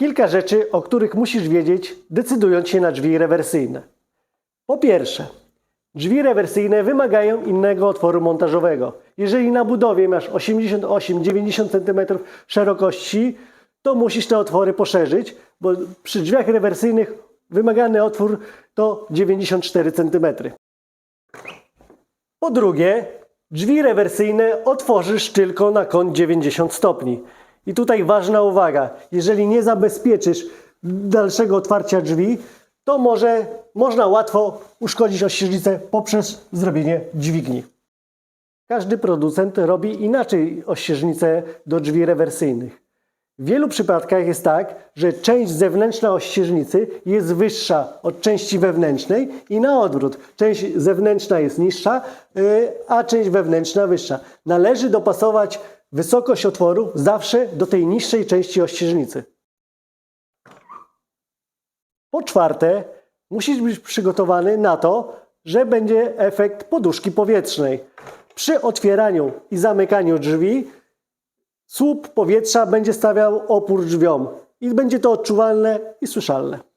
Kilka rzeczy, o których musisz wiedzieć, decydując się na drzwi rewersyjne. Po pierwsze, drzwi rewersyjne wymagają innego otworu montażowego. Jeżeli na budowie masz 88-90 cm szerokości, to musisz te otwory poszerzyć, bo przy drzwiach rewersyjnych wymagany otwór to 94 cm. Po drugie, drzwi rewersyjne otworzysz tylko na kąt 90 stopni. I tutaj ważna uwaga, jeżeli nie zabezpieczysz dalszego otwarcia drzwi, to może można łatwo uszkodzić ościeżnicę poprzez zrobienie dźwigni. Każdy producent robi inaczej ościeżnicę do drzwi rewersyjnych. W wielu przypadkach jest tak, że część zewnętrzna ościeżnicy jest wyższa od części wewnętrznej i na odwrót. Część zewnętrzna jest niższa, yy, a część wewnętrzna wyższa. Należy dopasować wysokość otworu zawsze do tej niższej części ościeżnicy. Po czwarte, musisz być przygotowany na to, że będzie efekt poduszki powietrznej. Przy otwieraniu i zamykaniu drzwi słup powietrza będzie stawiał opór drzwiom i będzie to odczuwalne i słyszalne.